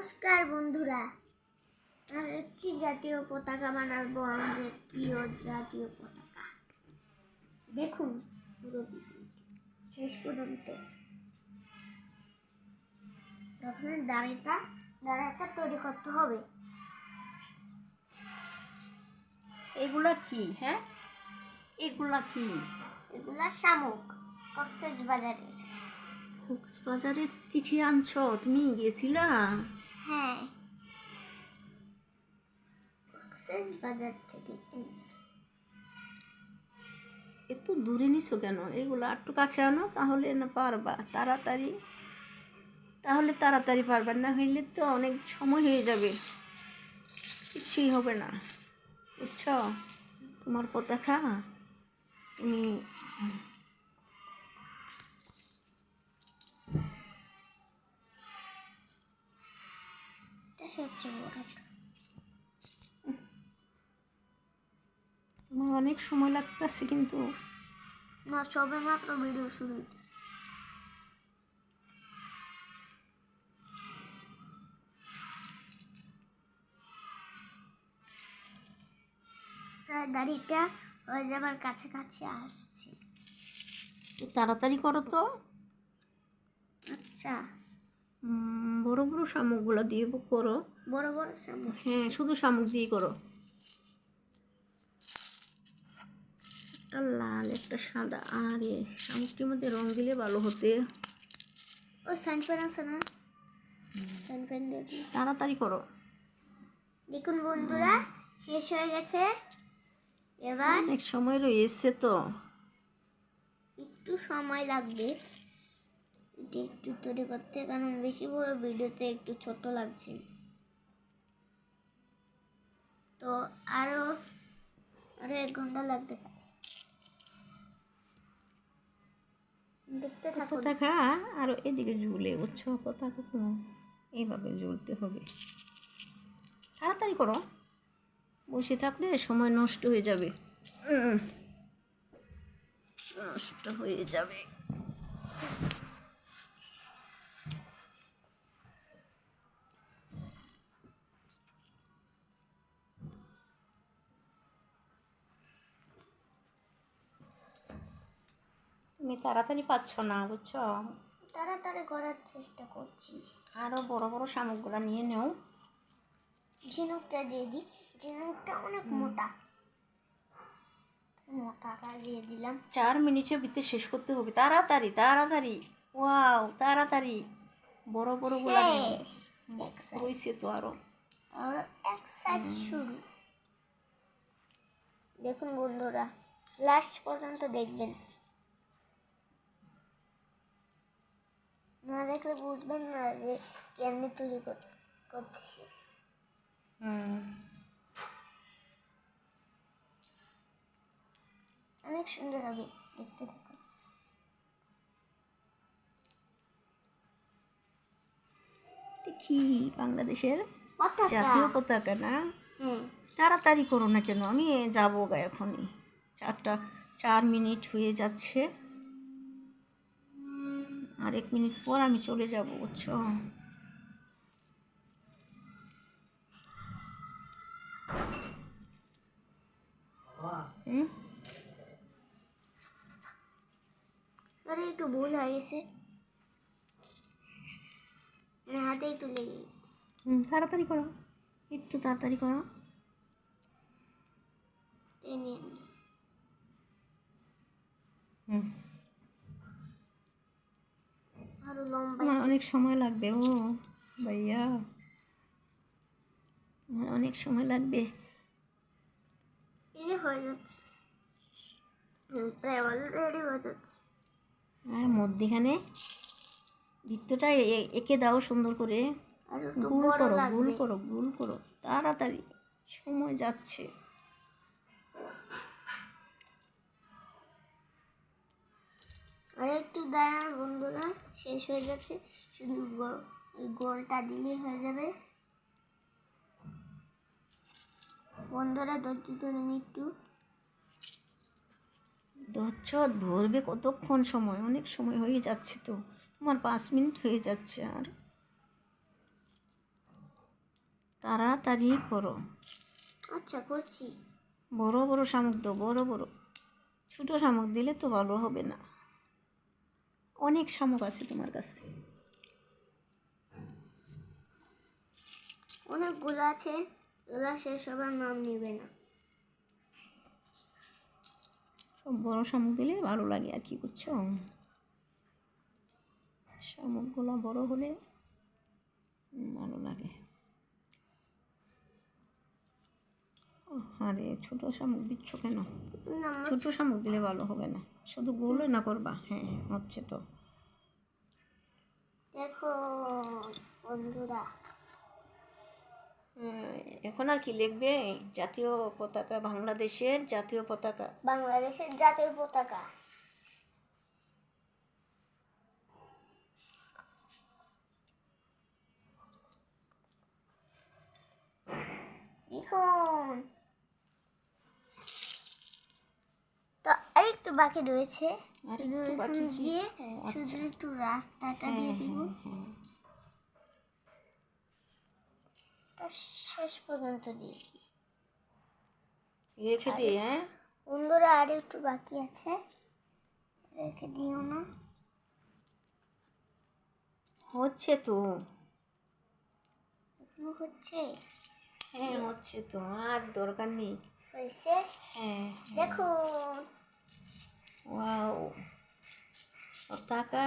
নমস্কার বন্ধুরা। কি জাতীয় পতাকা বানাবো আমাদের প্রিয় জাতীয় পতাকা? দেখুন পুরো শেষ পর্যন্ত। প্রথমে দাঁড়িটা দাঁড়াটা তৈরি করতে হবে। এগুলা কি হ্যাঁ? এগুলা কি? এগুলা শামুক কক্সেস বাজারের কক্সবাজারের থেকে আনছো? তুমি গেছিলা? হ্যাঁ। কক্সেস বাজার থেকে এনেছি। এত দূরে নিছো কেন? এগুলো একটু কাছে আনো তাহলে না পারবা। তাড়াতাড়ি। তাহলে তাড়াতাড়ি পারবা না হইলে তো অনেক সময় হয়ে যাবে। কিছুই হবে না। বুঝছ? তোমার পতাকা তুমি সবচেয়ে অনেক সময় লাগতেছে কিন্তু না সবে মাত্র ভিডিও শুরু হইতেছে। দাড়িটা হয়ে যাবার কাছাকাছি আসছে। তাড়াতাড়ি করো তো। আচ্ছা। বড় বড় শামুকগুলো দিয়ে করো। বড় বড় শামুক? হ্যাঁ শুধু শামুক দিয়ে করো। একটা লাল একটা সাদা। আর এ শামুকটির মধ্যে রং দিলে ভালো হতে। ওই সাইন পেন আছে না? সাইন পেন দেখি তাড়াতাড়ি করো। দেখুন বন্ধুরা শেষ হয়ে গেছে। এবার অনেক সময় রয়েছে তো। একটু সময় লাগবে। এটা একটু তৈরি করতে কারণ বেশি বড় ভিডিওতে একটু ছোট লাগছে। তো আরও আরও এক ঘণ্টা লাগবে দেখতে থাকুন। পতাকা আর এদিকে ঝুলে বুঝছ পতাকা তো এইভাবে ঝুলতে হবে। তাড়াতাড়ি করো। বসে থাকলে সময় নষ্ট হয়ে যাবে। নষ্ট হয়ে যাবে। তুমি তাড়াতাড়ি পাচ্ছ না বুঝছ? তাড়াতাড়ি করার চেষ্টা করছি। আরও বড় বড় শামুকগুলো নিয়ে নেও। ঝিনুকটা দিয়ে দিই। ঝিনুকটা অনেক মোটা। মোটাটা দিয়ে দিলাম। চার মিনিটের ভিতরে শেষ করতে হবে। তাড়াতাড়ি তাড়াতাড়ি। ওয়াও তাড়াতাড়ি। বড় বড়গুলা রয়েছে তো আরও। আর এক সাইড শুরু। দেখুন বন্ধুরা লাস্ট পর্যন্ত দেখবেন। না দেখলে বুঝবেন না যে কেমনি তৈরি কর- করতেছি। অনেক সুন্দর হবে দেখতে থাকুন কি বাংলাদেশের জাতীয় পতাকা না? তাড়াতাড়ি করো না কেন? আমি যাব গা এখনই। চারটা চার মিনিট হয়ে যাচ্ছে। আর এক মিনিট পর আমি চলে যাব বুঝছ? আরে একটু ভুল হয়ে গেছে। হাতে একটু লেগে গেছে। হুম, তাড়াতাড়ি করো। একটু তাড়াতাড়ি করো। হুম। আমার অনেক সময় লাগবে ও ভাইয়া। আমার অনেক সময় লাগবে। হয়ে যাচ্ছে। প্রায় অলরেডি হয়ে যাচ্ছে। আর মধ্যেখানে বৃত্তটা এঁকে দাও সুন্দর করে। গুল করো গুল করো গুল করো। তাড়াতাড়ি। সময় যাচ্ছে আর একটু দাঁড়ান বন্ধুরা শেষ হয়ে যাচ্ছে। শুধু গোলটা দিলেই হয়ে যাবে। বন্ধুরা ধৈর্য ধরে একটু। ধরছ ধরবে কতক্ষণ সময়? অনেক সময় হয়ে যাচ্ছে তো। তোমার পাঁচ মিনিট হয়ে যাচ্ছে আর। তাড়াতাড়ি করো। আচ্ছা করছি। বড় বড় শামুক দাও বড় বড়। ছোটো শামুক দিলে তো ভালো হবে না। অনেক শামুক আছে তোমার কাছে। অনেকগুলো আছে ওগুলা সে সবার নাম নেবে না। সব বড় শামুক দিলে ভালো লাগে আর কি বুঝছ? শামুকগুলো বড় হলে ভালো লাগে। আরে ছোট শামুক দিচ্ছ কেন? ছোট শামুক দিলে ভালো হবে না। শুধু গোলে না করবা? হ্যাঁ হচ্ছে তো। দেখো বন্ধুরা। হ্যাঁ, এখন আর কি লিখবে? জাতীয় পতাকা বাংলাদেশের জাতীয় পতাকা। বাংলাদেশের জাতীয় পতাকা। দেখুন তো আরেকটু বাকি রয়েছে? দিয়ে শুধু আচ্ছা। একটু রাস্তাটা দিয়ে দিব। তা শেষ পর্যন্ত দিয়েছি। রেখে দিই হ্যাঁ? বন্ধুরা আর একটু বাকি আছে। রেখে দিও না। হচ্ছে তো। হচ্ছে? হ্যাঁ হচ্ছে তো। আর দরকার নেই। হয়েছে? হ্যাঁ। দেখুন। ওয়াও পতাকা